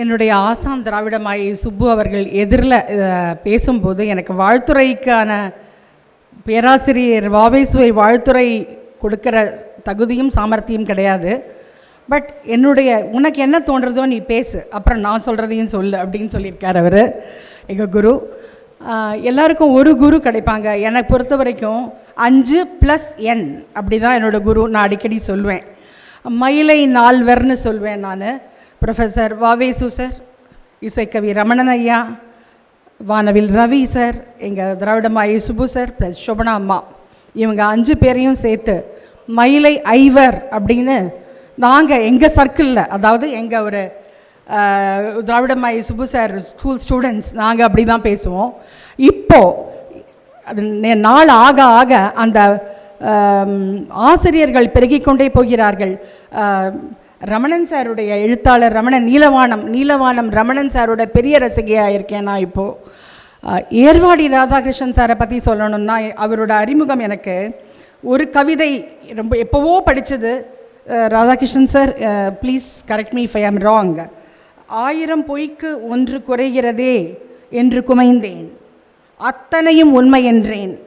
என்னுடைய ஆசான் திராவிடமாய் சுப்பு அவர்கள் எதிரில் பேசும்போது எனக்கு வாழ்த்துறைக்கான பேராசிரியர் வாவேசுவை வாழ்த்துறை கொடுக்கிற தகுதியும் சாமர்த்தியம் கிடையாது. பட் என்னுடைய உனக்கு என்ன தோன்றதோ நீ பேசு அப்புறம் நான் சொல்கிறதையும் சொல்லு அப்படின்னு சொல்லியிருக்கார் அவர் எங்கள் குரு. எல்லாருக்கும் ஒரு குரு கிடைப்பாங்க. எனக்கு பொறுத்த வரைக்கும் அஞ்சு ப்ளஸ் என் அப்படி தான் என்னோடய குரு. நான் அடிக்கடி சொல்லுவேன் மயிலை நால்வர்னு சொல்வேன் நான். ப்ரொஃபஸர் வாவேசு சார் இசைக்கவி ரமணன் ஐயா. வானவில் ரவி சார் எங்கள் திராவிடமாயி சுபு சார் ப்ளஸ் சோபனா அம்மா. இவங்க அஞ்சு பேரையும் சேர்த்து மயிலை ஐவர் அப்படின்னு நாங்கள் எங்கள் சர்க்கிளில் அதாவது எங்கள் ஒரு திராவிடமாயி சுபு சார் ஸ்கூல் ஸ்டூடெண்ட்ஸ் நாங்கள் அப்படி தான் பேசுவோம். இப்போது அது நே- நாள் ஆக ஆக அந்த ஆசிரியர்கள் பெருகிக்கொண்டே போகிறார்கள். ரமணன் சாருடைய எழுத்தாளர் ரமணன் நீலவானம் நீலவானம் ரமணன் சாரோட பெரிய ரசிகையாக இருக்கேன் நான் இப்போது ஏர்வாடி ராதாகிருஷ்ணன் சாரை பற்றி சொல்லணும்னா அவரோட அறிமுகம் எனக்கு ஒரு கவிதை ரொம்ப எப்போவோ படித்தது Radhakrishnan sir please correct me if I am wrong ஆயிரம் பொய்க்கு ஒன்று குறைகிறதே என்று குமைந்தேன். அத்தனையும் உண்மை என்றேன்.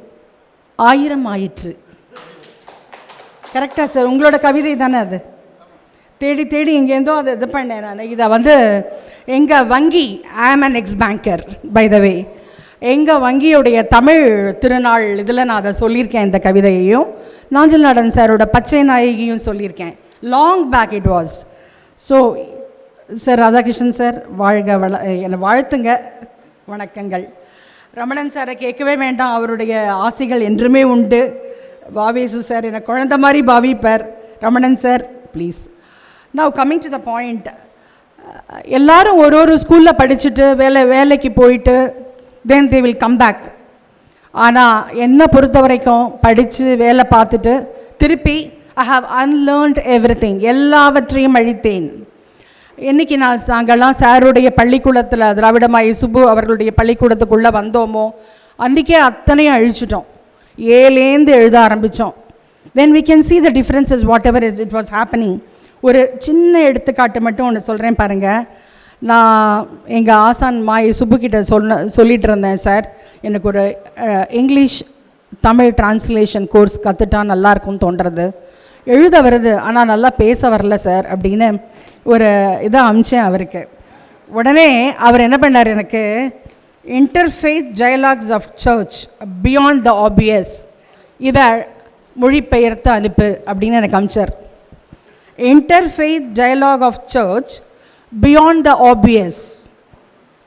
ஆயிரம் ஆயிற்று. கரெக்டாக சார் உங்களோட கவிதை தானே அது? தேடி தேடி எங்கேருந்தோ அதை இது பண்ணேன் நான். இதை வந்து எங்கள் வங்கி am an ex banker by the way எங்கள் வங்கியுடைய தமிழ் திருநாள் இதில் நான் அதை சொல்லியிருக்கேன் இந்த கவிதையையும். நாஞ்சல் நாடன் சாரோட பச்சை நாயகியும் சொல்லியிருக்கேன். Long back it was so sir Radhakrishnan sir வாழ்க வள என்னை வாழ்த்துங்க. வணக்கங்கள். ரமணன் சாரை கேட்கவே வேண்டாம் அவருடைய ஆசைகள் என்றுமே உண்டு. வாவேசு சார் என்னை குழந்த மாதிரி பாவிப்பார். Ramanan sir please now coming to the point எல்லாரும் ஒரு ஒரு ஸ்கூலில் படிச்சுட்டு வேலை வேலைக்கு போயிட்டு then they will come back ஆனால் என்னை பொறுத்த வரைக்கும் படித்து வேலை பார்த்துட்டு திருப்பி I have unlearnt everything எல்லாவற்றையும் அழித்தேன். என்னைக்கு நான் நாங்கள்லாம் சாருடைய பள்ளிக்கூடத்தில் திராவிடமாயி சுபு அவர்களுடைய பள்ளிக்கூடத்துக்குள்ளே வந்தோமோ அன்றைக்கே அத்தனையும் அழிச்சிட்டோம். ஏலேந்து எழுத ஆரம்பித்தோம் then we can see the differences whatever is it was happening ஒரு சின்ன எடுத்துக்காட்டு மட்டும் ஒன்று சொல்கிறேன் பாருங்கள் நான் எங்கள் ஆசான் மாய் சுப்புக்கிட்ட சொன்ன சொல்லிட்டு இருந்தேன் சார். எனக்கு ஒரு இங்கிலீஷ் தமிழ் டிரான்ஸ்லேஷன் கோர்ஸ் கற்றுட்டா நல்லாயிருக்கும்னு தோன்றது. எழுத வருது ஆனால் நல்லா பேச வரல சார் அப்படின்னு ஒரு இதை அமிச்சேன் அவருக்கு. உடனே அவர் என்ன பண்ணார் எனக்கு interfaith dialogues of church beyond the obvious இதை மொழிபெயர்த்து அனுப்பு அப்படின்னு எனக்கு அமிச்சார். Interfaith dialogue of church beyond the obvious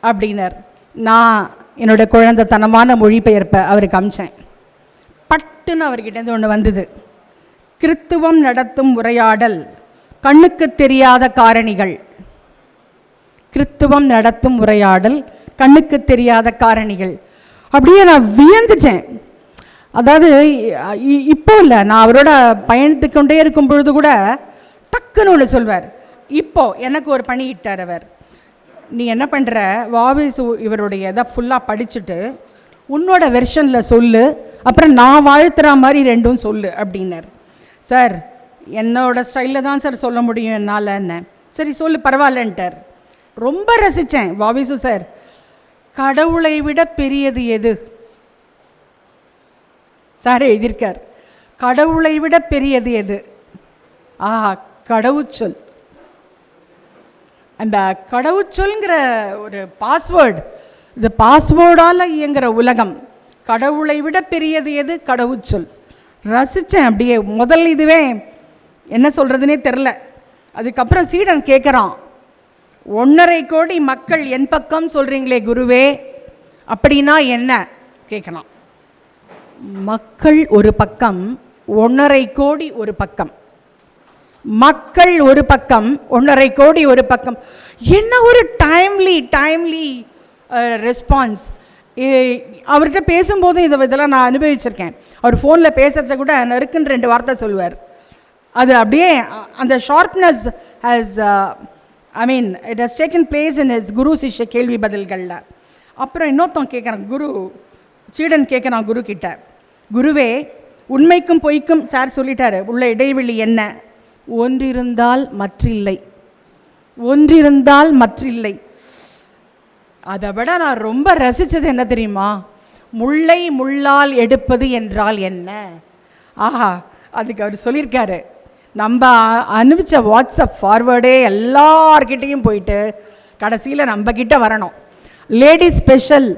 அப்படின்னார். நான் என்னோடய குழந்தைத்தனமான மொழிபெயர்ப்பை அவருக்கு அமிச்சேன். பட்டுன்னு அவர்கிட்டேருந்து ஒன்று வந்தது. கிறித்துவம் நடத்தும் உரையாடல் கண்ணுக்கு தெரியாத காரணிகள். கிறித்துவம் நடத்தும் உரையாடல் கண்ணுக்கு தெரியாத காரணிகள். அப்படியே நான் வியந்துட்டேன். அதாவது இ- இப்போ இல்லை நான் அவரோட பயணித்து கொண்டே இருக்கும் பொழுது கூட டக்குன்னு ஒன்று சொல்வார். இப்போ எனக்கு ஒரு பணி இட்டார் அவர். நீ என்ன பண்ணுற வாவிஸ் இவருடைய இதை ஃபுல்லாக படிச்சுட்டு உன்னோட வெர்ஷனில் சொல்லு அப்புறம் நான் வாழ்த்துற மாதிரி ரெண்டும் சொல்லு அப்படின்னார். சார் என்னோட ஸ்டைலில் தான் சார் சொல்ல முடியும் என்னால் என்ன. சரி சொல்லு பரவாயில்லன்ட்டார். ரொம்ப ரசித்தேன் வாவிசு சார். கடவுளை விட பெரியது எது? சார் எழுதியிருக்கார். கடவுளை விட பெரியது எது? ஆ கடவுச்சொல். அந்த கடவுச்சொல்ங்கிற ஒரு பாஸ்வேர்டு இந்த பாஸ்வேர்டால் இயங்குற உலகம். கடவுளை விட பெரியது எது? கடவுச்சொல். ரசித்தேன் அப்படியே முதல் இதுவே என்ன சொல்கிறதுனே தெரில. அதுக்கப்புறம் சீடன் கேட்குறான் ஒன்றரை கோடி மக்கள் என் பக்கம் சொல்கிறீங்களே குருவே அப்படின்னா என்ன? கேட்கலாம் மக்கள் ஒரு பக்கம் ஒன்றரை கோடி ஒரு பக்கம். மக்கள் ஒரு பக்கம் ஒன்றரை கோடி ஒரு பக்கம். என்ன ஒரு டைம்லி டைம்லி ரெஸ்பான்ஸ் அவர்கிட்ட பேசும்போதும் இதை இதெல்லாம் நான் அனுபவிச்சிருக்கேன். அவர் ஃபோனில் பேசுறத கூட நறுக்குன்னு ரெண்டு வார்த்தை சொல்லுவார். அது அப்படியே அந்த sharpness has I mean it has taken place in is குரு சிஷ்ய கேள்வி பதில்களில் அப்புறம் இன்னொருத்தன் கேட்குறான் குரு சீடன் கேட்குறான் குரு கிட்ட குருவே உண்மைக்கும் பொய்க்கும் சார் சொல்லிட்டாரு. உள்ள இடைவெளி என்ன? ஒன்றிருந்தால் மற்றில்லை. ஒன்றிருந்தால் மற்றில்லை. அதை விட நான் ரொம்ப ரசித்தது என்ன தெரியுமா? முல்லை முள்ளால் எடுப்பது என்றால் என்ன? ஆஹா அதுக்கு அவர் சொல்லியிருக்காரு. நம்ம அனுப்பிச்ச வாட்ஸ்அப் ஃபார்வேர்டே எல்லார்கிட்டேயும் போயிட்டு கடைசியில் நம்ம வரணும். லேடி ஸ்பெஷல்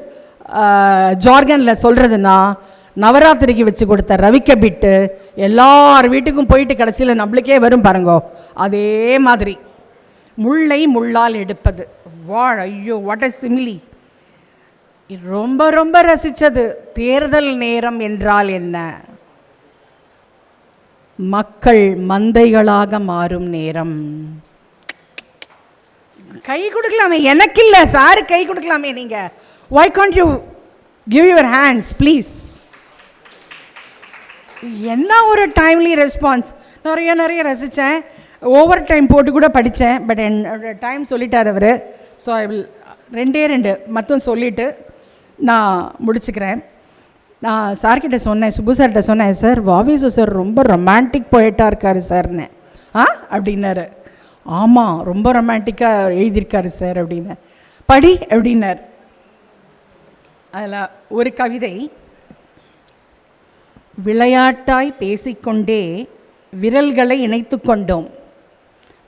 ஜார்கனில் சொல்கிறதுனா நவராத்திரிக்கு வச்சு கொடுத்த ரவிக்க பிட்டு எல்லார் வீட்டுக்கும் போயிட்டு கடைசியில் நம்மளுக்கே வரும் பாருங்கோ. அதே மாதிரி முள்ளை முள்ளால் எடுப்பது. வா ஐயோ வாட் அ சிமிலி ரொம்ப ரொம்ப ரசித்தது தேர்தல் நேரம் என்றால் என்ன? மக்கள் மந்தைகளாக மாறும் நேரம். கை கொடுக்கலாமே. எனக்கு இல்லை சாரு கை கொடுக்கலாமே நீங்கள் why can't you give your hands please என்ன ஒரு டைம்லி ரெஸ்பான்ஸ் நிறைய நிறைய ரசித்தேன் ஓவர் டைம் போட்டு கூட படித்தேன் பட் என் டைம் சொல்லிட்டார் அவர். ஸோ ஐ வில் ரெண்டே ரெண்டு மொத்தம் சொல்லிவிட்டு நான் முடிச்சுக்கிறேன். நான் சார்கிட்ட சொன்னேன் சுப்பு சார்கிட்ட சொன்னேன் சார் வாவிசு சார் ரொம்ப ரொமான்டிக் போயிட்டாக இருக்கார் சார்னு. ஆ? அப்படின்னாரு. ஆமாம் ரொம்ப ரொமான்டிக்காக எழுதியிருக்காரு சார் அப்படின்னு. படி அப்படின்னார். அதில் ஒரு கவிதை விளையாட்டாய் பேசிக்கொண்டே விரல்களை இணைத்து கொண்டோம்.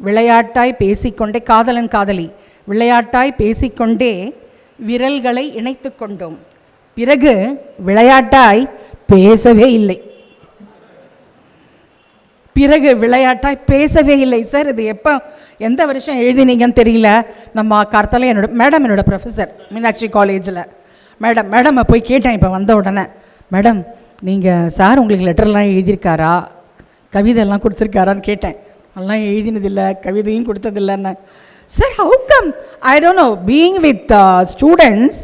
விளையாட்டாய் பேசிக்கொண்டே காதலன் காதலி விளையாட்டாய் பேசிக்கொண்டே விரல்களை இணைத்து கொண்டோம். பிறகு விளையாட்டாய் பேசவே இல்லை. பிறகு விளையாட்டாய் பேசவே இல்லை சார். இது எப்போ எந்த வருஷம் எழுதினீங்கன்னு தெரியல. நம்ம கார்த்தால என்னோட மேடம் என்னோட ப்ரொஃபஸர் மீனாட்சி காலேஜில் மேடம் மேடம் போய் கேட்டேன் இப்போ வந்த உடனே. மேடம் நீங்கள் சார் உங்களுக்கு லெட்டர்லாம் எழுதியிருக்காரா? கவிதையெல்லாம் கொடுத்துருக்காரான்னு கேட்டேன். அதெல்லாம் எழுதினதில்லை கவிதையும் கொடுத்ததில்லைன்னு. Sir how come I don't know being with students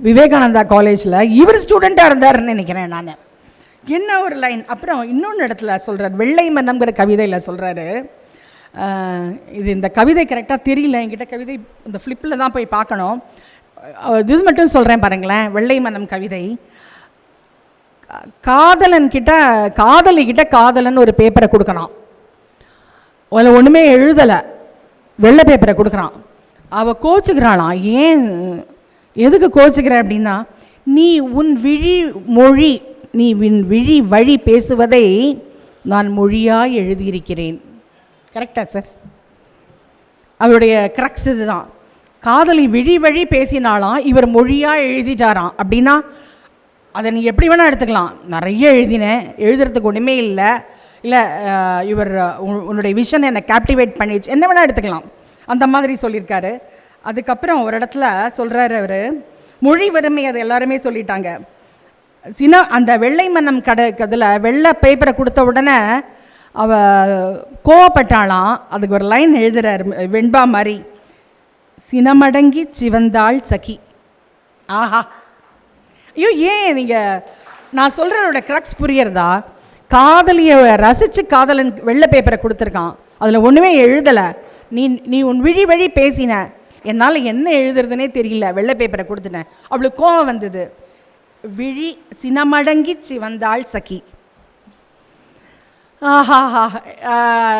Vivekananda காலேஜில் இவர் ஸ்டூடெண்ட்டாக இருந்தாருன்னு நினைக்கிறேன் நான். என்ன ஒரு லைன் அப்புறம் இன்னொன்று இடத்துல சொல்கிறார் வெள்ளை மன்னம்ங்கிற கவிதையில் சொல்கிறாரு இது இந்த கவிதை கரெக்டாக தெரியல என்கிட்ட கவிதை இந்த ஃப்ளிப்பில் தான் போய் பார்க்கணும். இது மட்டும் சொல்கிறேன் பாருங்களேன் வெள்ளை மன்னம் கவிதை. காதலன் கிட்ட காதலிக்கிட்ட காதலன் ஒரு பேப்பரை கொடுக்கணும். அதில் ஒன்றுமே எழுதலை. வெள்ளை பேப்பரை கொடுக்குறான். அவள் கோச்சுக்கிறாளாம் ஏன்? எதுக்கு கோச்சுக்கிற? அப்படின்னா நீ உன் விழி மொழி நீ உன் விழி வழி பேசுவதை நான் மொழியாக எழுதியிருக்கிறேன். கரெக்டா சார் அவருடைய கிரக்ஸ் இதுதான். காதலி விழி வழி பேசினாலாம் இவர் மொழியாக எழுதிட்டாராம். அப்படின்னா அதை நீ எப்படி வேணால் எடுத்துக்கலாம். நிறைய எழுதினேன். எழுதுறதுக்கு ஒன்றுமே இல்லை. இல்லை இவர் உன்னுடைய விஷன் என்னை கேப்டிவேட் பண்ணிடுச்சு. என்ன வேணால் எடுத்துக்கலாம். அந்த மாதிரி சொல்லியிருக்காரு. அதுக்கப்புறம் ஒரு இடத்துல சொல்கிறாரு அவர். மொழி வறுமை அது எல்லாருமே சொல்லிட்டாங்க. சின அந்த வெள்ளை மன்னம் கடை அதில் வெள்ளை பேப்பரை கொடுத்த உடனே அவ கோவப்பட்டாளாம். அதுக்கு ஒரு லைன் எழுதுறாரு வெண்பா மாதிரி. சினமடங்கி சிவந்தாள் சகி. ஆஹா. ஐயோ ஏன் நீங்கள் நான் சொல்கிறதோட க்ரக்ஸ் புரியறதா? காதலியை ரசித்து காதலன் வெள்ளை பேப்பரை கொடுத்துருக்கான். அதில் ஒன்றுமே எழுதலை. நீ நீ உன் விழி வழி பேசின. என்னால் என்ன எழுதுறதுனே தெரியல வெள்ளை பேப்பரை கொடுத்துட்டேன். அவளுக்கு கோவம் வந்தது. விழி சினமடங்கி வந்தாள் சகி. ஆஹாஹா.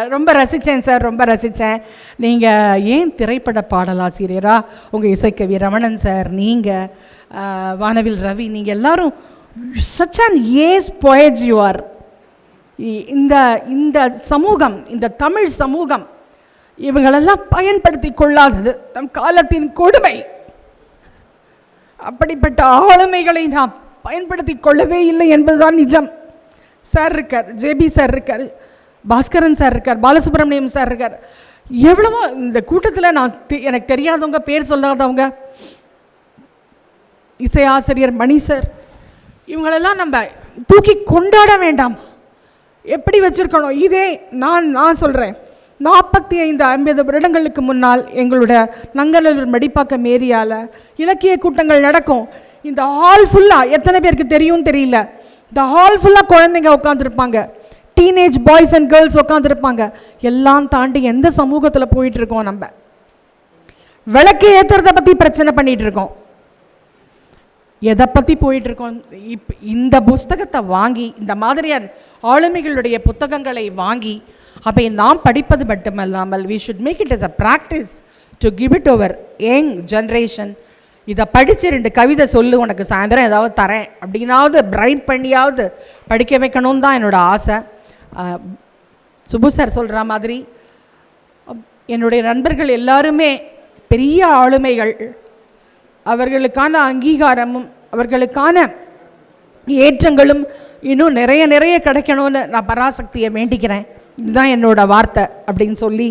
ரொம்ப ரசித்தேன் சார் ரொம்ப ரசித்தேன் நீங்கள் ஏன் திரைப்பட பாடலாசிரியரா? உங்கள் இசைக்கவி ரமணன் சார் நீங்கள் வானவில் ரவி நீங்கள் எல்லாரும் such an ace poets you are இந்த இந்த சமூகம் இந்த தமிழ் சமூகம் இவங்களெல்லாம் பயன்படுத்தி கொள்ளாதது நம் காலத்தின் கொடுமை. அப்படிப்பட்ட ஆளுமைகளை நாம் பயன்படுத்தி கொள்ளவே இல்லை என்பதுதான் நிஜம். சார் இருக்கார் ஜேபி சார் இருக்கார் பாஸ்கரன் சார் இருக்கார் பாலசுப்ரமணியம் சார் இருக்கார். எவ்வளவோ இந்த கூட்டத்தில் நான் தெ- எனக்கு தெரியாதவங்க பேர் சொல்லாதவங்க இசையாசிரியர் மணி சார் இவங்களெல்லாம் நம்ம தூக்கி கொண்டாட வேண்டாம். எப்படி வச்சுருக்கணும்? இதே நான் நான் சொல்கிறேன் நாற்பத்தி ஐந்து ஐம்பது வருடங்களுக்கு முன்னால் எங்களோட நங்கநல்லூர் மடிப்பாக்கம் ஏரியாவில் இலக்கிய கூட்டங்கள் நடக்கும். இந்த ஹால் ஃபுல்லாக எத்தனை பேருக்கு தெரியும் தெரியல. த ஹால் ஃபுல்லாக குழந்தைங்க உட்காந்துருப்பாங்க டீனேஜ் பாய்ஸ் அண்ட் கேர்ள்ஸ் உட்காந்துருப்பாங்க எல்லாம் தாண்டி எந்த சமூகத்தில் போயிட்டு இருக்கோம் நம்ம? விளக்கு ஏற்றுறத பற்றி பிரச்சனை பண்ணிட்டு இருக்கோம் எதை பற்றி போயிட்டு இருக்கோம் இப் இந்த புஸ்தகத்தை வாங்கி இந்த மாதிரியார் ஆளுமைகளுடைய புத்தகங்களை வாங்கி அவை நாம் படிப்பது மட்டுமல்லாமல் we should make it is a practice to give it over young generation இதை படித்து ரெண்டு கவிதை சொல்லு உனக்கு சாயந்தரம் ஏதாவது தரேன். அப்படின்னாவது பிரைட் பண்ணியாவது படிக்க வைக்கணும்னு தான் என்னோடய ஆசை. சுபு சார் சொல்கிற மாதிரி என்னுடைய நண்பர்கள் எல்லாருமே பெரிய ஆளுமைகள். அவர்களுக்கான அங்கீகாரமும் அவர்களுக்கான ஏற்றங்களும் இன்னும் நிறைய நிறைய கிடைக்கணும்னு நான் பராசக்தியை வேண்டிக்கிறேன். இதுதான் என்னோடய வார்த்தை அப்படின்னு சொல்லி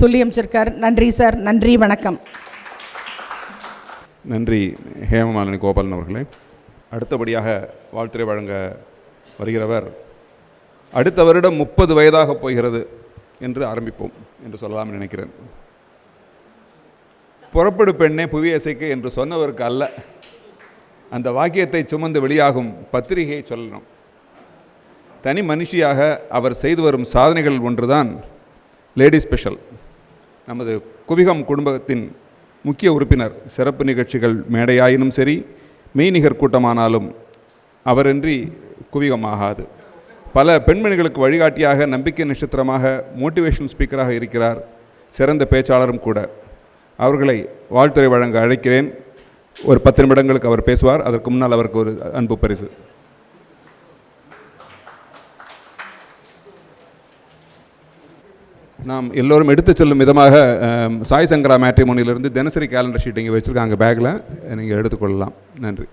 சொல்லி அமைச்சிருக்கார். நன்றி சார் நன்றி வணக்கம். நன்றி ஹேமமாலினி கோபாலன் அவர்களே. அடுத்தபடியாக வாழ்த்துறை வழங்க வருகிறவர் அடுத்த வருடம் முப்பது வயதாக போகிறது என்று ஆரம்பிப்போம் என்று சொல்லலாம் நினைக்கிறேன். புறப்படு பெண்ணே புவி அசைக்க என்று சொன்னவருக்கு அல்ல. அந்த வாக்கியத்தை சுமந்து வெளியாகும் பத்திரிகையை சொல்லணும். தனி மனுஷியாக அவர் செய்து வரும் சாதனைகள் ஒன்றுதான் லேடி ஸ்பெஷல். நமது குவிகம் குடும்பத்தின் முக்கிய உறுப்பினர். சிறப்பு நிகழ்ச்சிகள் மேடையாயினும் சரி மெய்நிகர் கூட்டமானாலும் அவரின்றி குவிகமாகாது. பல பெண்மணிகளுக்கு வழிகாட்டியாக நம்பிக்கை நட்சத்திரமாக மோட்டிவேஷன் ஸ்பீக்கராக இருக்கிறார் சிறந்த பேச்சாளரும் கூட. அவர்களை வாழ்த்துறை வழங்க அழைக்கிறேன். ஒரு பத்து நிமிடங்களுக்கு அவர் பேசுவார். அதற்கு முன்னால் அவருக்கு ஒரு அன்பு பரிசு. நாம் எல்லோரும் எடுத்து செல்லும் விதமாக சாய் சங்கரா மேட்ரிமோனியிலிருந்து தினசரி கேலண்டர் ஷீட் இங்கே வச்சுருக்காங்க பேக்கில் நீங்கள் எடுத்துக்கொள்ளலாம் நன்றி.